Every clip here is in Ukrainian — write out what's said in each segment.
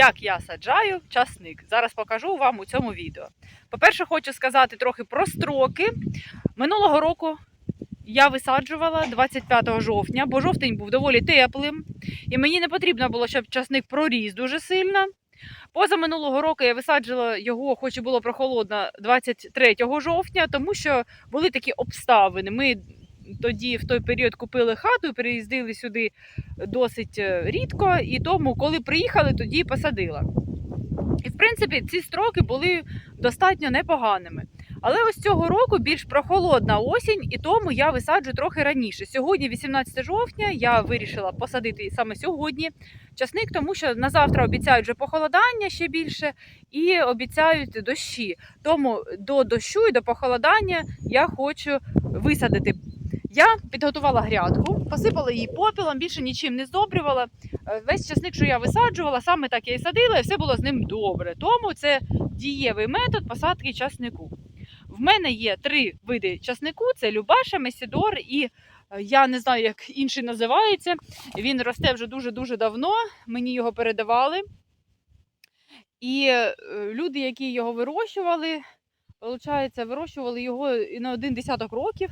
як я саджаю часник. Зараз покажу вам у цьому відео. По-перше, хочу сказати трохи про строки. Минулого року я висаджувала 25 жовтня, бо жовтень був доволі теплим, і мені не потрібно було, щоб часник проріс дуже сильно. Поза минулого року я висаджувала його, хоч і було прохолодно, 23 жовтня, тому що були такі обставини. Ми тоді в той період купили хату і переїздили сюди досить е, рідко, і тому, коли приїхали, тоді посадила. І в принципі ці строки були достатньо непоганими. Але ось цього року більш прохолодна осінь, і тому я висаджу трохи раніше. Сьогодні, 18 жовтня, я вирішила посадити саме сьогодні часник, тому що на завтра обіцяють вже похолодання ще більше і обіцяють дощі. Тому до дощу і до похолодання я хочу висадити. Я підготувала грядку, посипала її попілом, більше нічим не здобрювала. Е, Весь часник, що я висаджувала, саме так я і садила, і все було з ним добре. Тому це дієвий метод посадки часнику. В мене є три види часнику: це Любаша, Месідор і е, я не знаю, як інший називається. Він росте вже дуже-дуже давно. Мені його передавали. І е, люди, які його вирощували, виходить, вирощували його і на один десяток років,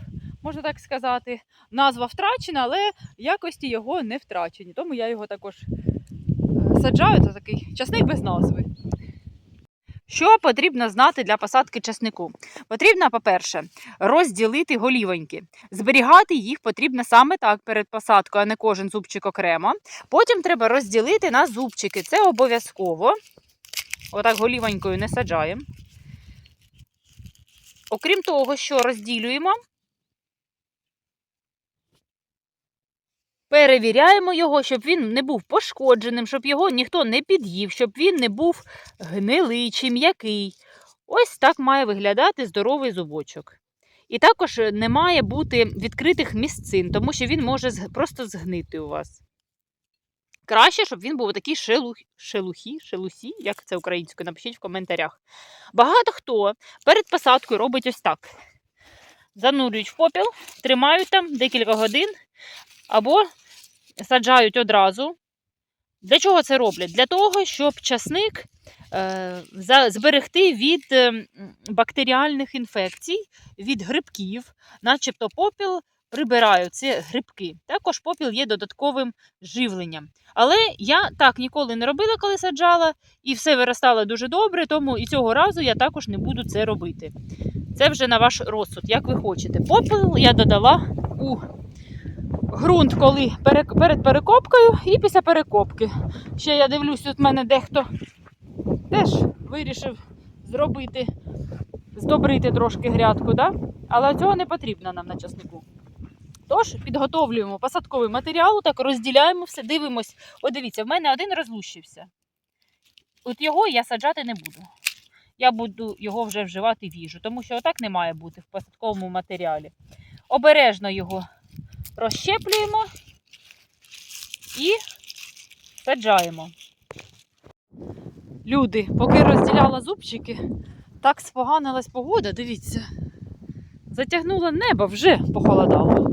можна так сказати. Назва втрачена, але якості його не втрачені. Тому я його також е, саджаю. Це такий часник без назви. Що потрібно знати для посадки часнику? Потрібно, по-перше, розділити голівоньки. Зберігати їх потрібно саме так перед посадкою, а не кожен зубчик окремо. Потім треба розділити на зубчики. Це обов'язково. Отак голівонькою не саджаємо. Окрім того, що розділюємо, перевіряємо його, щоб він не був пошкодженим, щоб його ніхто не під'їв, щоб він не був гнилий чи м'який. Ось так має виглядати здоровий зубочок. І також не має бути відкритих місцин, тому що він може просто згнити у вас. Краще, щоб він був такий шелух... шелухі, шелусі, як це українською, напишіть в коментарях. Багато хто перед посадкою робить ось так. Занурюють в попіл, тримають там декілька годин або саджають одразу. Для чого це роблять? Для того, щоб часник е, зберегти від е, бактеріальних інфекцій, від грибків, начебто попіл прибирають ці грибки. Також попіл є додатковим живленням. Але я так ніколи не робила, коли саджала, і все виростало дуже добре, тому і цього разу я також не буду це робити. Це вже на ваш розсуд, як ви хочете. Попіл я додала у ґрунт, коли перед перекопкою і після перекопки. Ще я дивлюсь, тут в мене дехто теж вирішив зробити, здобрити трошки грядку, да? але цього не потрібно нам на часнику. Тож підготовлюємо посадковий матеріал, так розділяємо все, дивимось. О, дивіться, в мене один розлущився. От його я саджати не буду. Я буду його вже вживати в їжу, тому що отак не має бути в посадковому матеріалі. Обережно його розщеплюємо і саджаємо. Люди, поки розділяла зубчики, так споганилась погода, дивіться. Затягнуло небо, вже похолодало.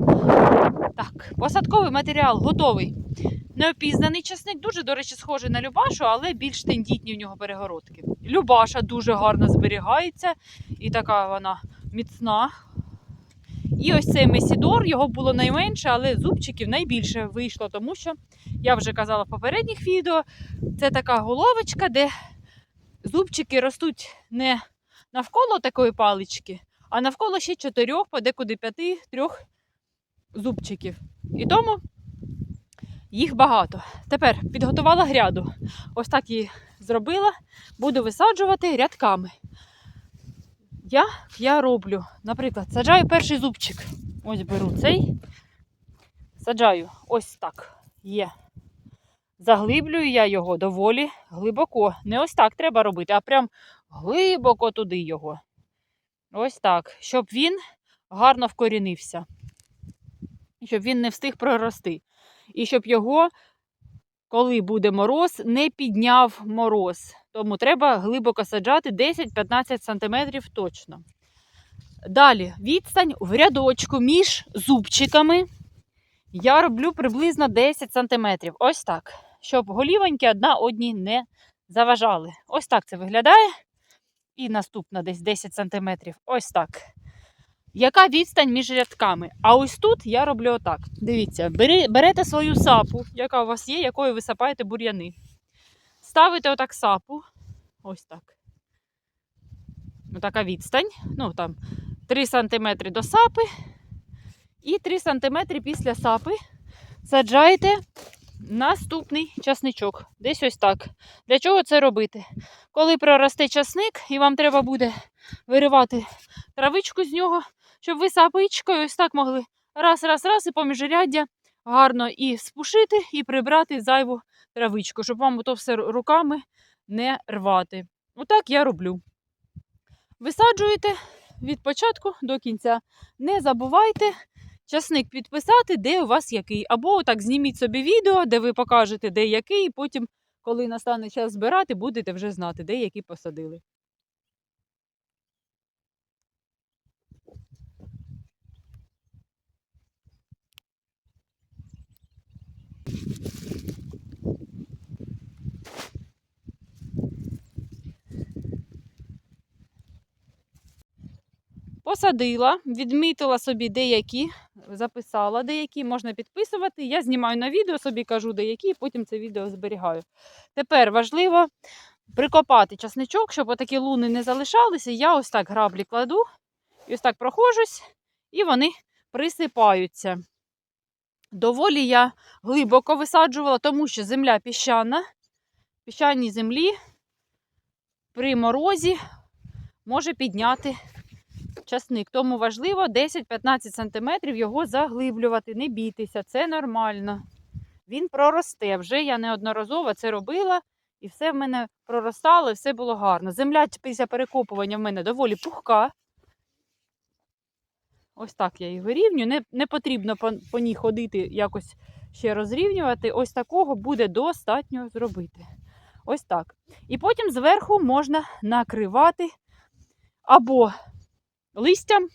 Так, посадковий матеріал готовий. Неопізнаний часник дуже, до речі, схожий на Любашу, але більш тендітні в нього перегородки. Любаша дуже гарно зберігається і така вона міцна. І ось цей Месідор, його було найменше, але зубчиків найбільше вийшло, тому що я вже казала в попередніх відео, це така головочка, де зубчики ростуть не навколо такої палички, а навколо ще чотирьох, подекуди п'яти, трьох зубчиків. І тому їх багато. Тепер підготувала гряду. Ось так її зробила. Буду висаджувати рядками. Як я роблю? Наприклад, саджаю перший зубчик. Ось беру цей. Саджаю ось так. Є. Заглиблюю я його доволі глибоко. Не ось так треба робити, а прям глибоко туди його. Ось так. Щоб він гарно вкорінився. Щоб він не встиг прорости. І щоб його, коли буде мороз, не підняв мороз. Тому треба глибоко саджати 10-15 см точно. Далі відстань в рядочку між зубчиками. Я роблю приблизно 10 см. Ось так. Щоб голівоньки одна одній не заважали. Ось так це виглядає. І наступна десь 10 см. Ось так. Яка відстань між рядками? А ось тут я роблю отак. Дивіться, берете свою сапу, яка у вас є, якою ви сапаєте бур'яни. Ставите отак сапу. Ось так. Отака відстань. Ну, там 3 см до сапи. І 3 см після сапи саджаєте наступний часничок. Десь ось так. Для чого це робити? Коли проросте часник, і вам треба буде виривати травичку з нього, щоб ви сапичкою ось так могли раз, раз, раз і поміж ряддя гарно і спушити, і прибрати зайву травичку, щоб вам ото все руками не рвати. Отак я роблю. Висаджуєте від початку до кінця. Не забувайте часник підписати, де у вас який. Або так зніміть собі відео, де ви покажете, де який, і потім, коли настане час збирати, будете вже знати, де який посадили. Посадила, відмітила собі деякі, записала деякі, можна підписувати. Я знімаю на відео, собі кажу деякі, і потім це відео зберігаю. Тепер важливо прикопати часничок, щоб отакі луни не залишалися. Я ось так граблі кладу, і ось так прохожусь, і вони присипаються. Доволі я глибоко висаджувала, тому що земля піщана, піщаній землі при морозі може підняти часник. Тому важливо 10-15 см його заглиблювати. Не бійтеся, це нормально. Він проросте. Вже я неодноразово це робила, і все в мене проростало, і все було гарно. Земля після перекопування в мене доволі пухка. Ось так я її вирівнюю. Не, не потрібно по, по ній ходити, якось ще розрівнювати. Ось такого буде достатньо зробити. Ось так. І потім зверху можна накривати або листям,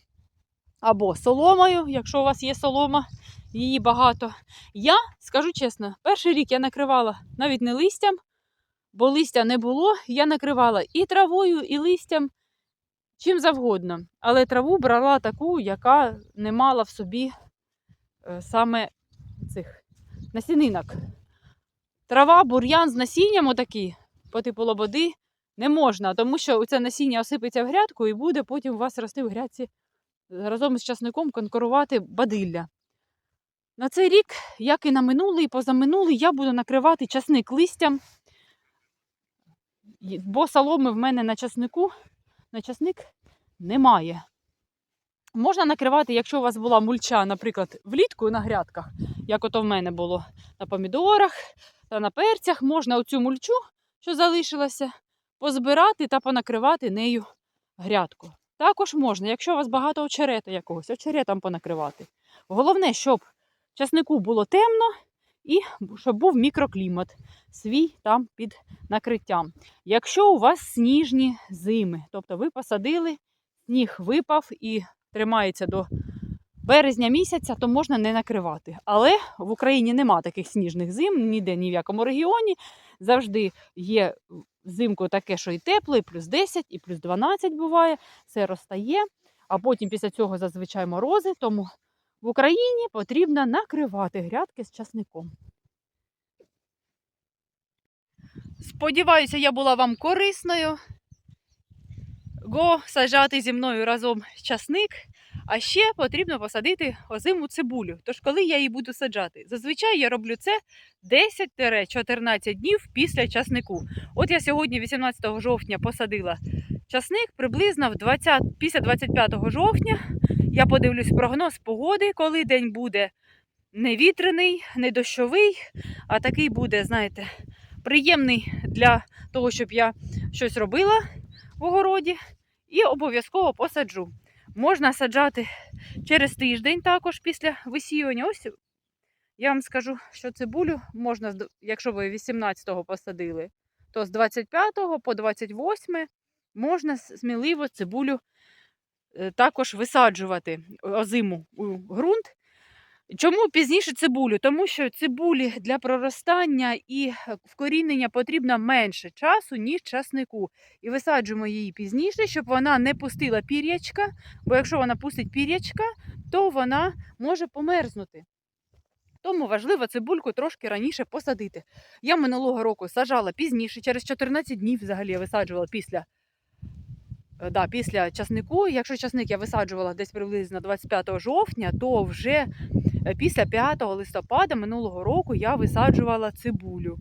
або соломою, якщо у вас є солома, її багато. Я скажу чесно, перший рік я накривала навіть не листям, бо листя не було. Я накривала і травою, і листям, чим завгодно. Але траву брала таку, яка не мала в собі е, саме цих насінинок. Трава, бур'ян з насінням отакі, по типу лободи, не можна, тому що це насіння осипеться в грядку і буде потім у вас рости в грядці разом з часником конкурувати бадилля. На цей рік, як і на минулий, і позаминулий, я буду накривати часник листям, бо соломи в мене на часнику, на часник немає. Можна накривати, якщо у вас була мульча, наприклад, влітку на грядках, як ото в мене було на помідорах та на перцях, можна оцю мульчу, що залишилася, позбирати та понакривати нею грядку. Також можна, якщо у вас багато очерета якогось, очеретом понакривати. Головне, щоб часнику було темно і щоб був мікроклімат свій там під накриттям. Якщо у вас сніжні зими, тобто ви посадили, сніг випав і тримається до березня місяця, то можна не накривати. Але в Україні нема таких сніжних зим, ніде ні в якому регіоні. Завжди є взимку таке, що і тепло, і плюс 10, і плюс 12 буває, все розтає, а потім після цього зазвичай морози. Тому в Україні потрібно накривати грядки з часником. Сподіваюся, я була вам корисною. Го саджати зі мною разом часник. А ще потрібно посадити озиму цибулю. Тож, коли я її буду саджати? Зазвичай я роблю це 10-14 днів після часнику. От я сьогодні, 18 жовтня, посадила часник приблизно в 20, після 25 жовтня. Я подивлюсь прогноз погоди, коли день буде не вітряний, не дощовий, а такий буде, знаєте, приємний для того, щоб я щось робила в огороді. І обов'язково посаджу. Можна саджати через тиждень також після висіювання. Ось я вам скажу, що цибулю можна, якщо ви 18-го посадили, то з 25 по 28 можна сміливо цибулю е, також висаджувати озиму у ґрунт. Чому пізніше цибулю? Тому що цибулі для проростання і е, вкорінення потрібно менше часу, ніж часнику. І висаджуємо її пізніше, щоб вона не пустила пір'ячка, бо якщо вона пустить пір'ячка, то вона може померзнути. Тому важливо цибульку трошки раніше посадити. Я минулого року сажала пізніше, через 14 днів взагалі я висаджувала після, е, да, після часнику. Якщо часник я висаджувала десь приблизно 25 жовтня, то вже після 5 листопада минулого року я висаджувала цибулю.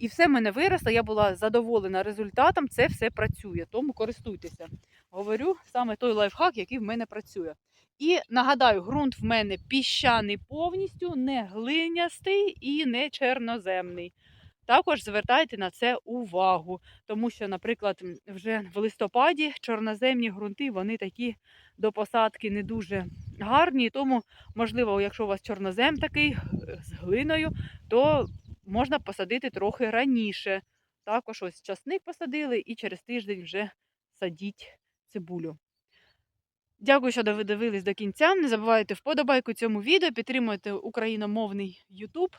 І все в мене виросло, я була задоволена результатом, це все працює, тому користуйтеся. Говорю саме той лайфхак, який в мене працює. І нагадаю, ґрунт в мене піщаний повністю, не глинястий і не чорноземний. Також звертайте на це увагу, тому що, наприклад, вже в листопаді чорноземні ґрунти вони такі до посадки не дуже гарні. Тому, можливо, якщо у вас чорнозем такий е, з глиною, то можна посадити трохи раніше. Також ось часник посадили і через тиждень вже садіть цибулю. Дякую, що ви дивились до кінця. Не забувайте вподобайку цьому відео, підтримуйте україномовний YouTube,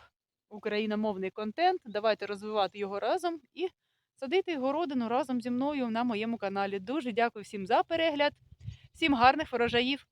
україномовний контент. Давайте розвивати його разом і садити городину разом зі мною на моєму каналі. Дуже дякую всім за перегляд, всім гарних врожаїв!